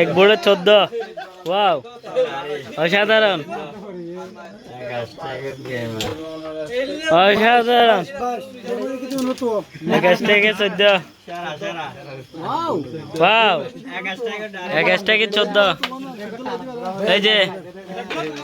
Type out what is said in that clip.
এক বড় চোদ্দ। ওয়াও। অসাধারণ। অসাধারণ। একাশ থেকে চোদ্দ। একাশ থেকে চোদ্দ। এই যে।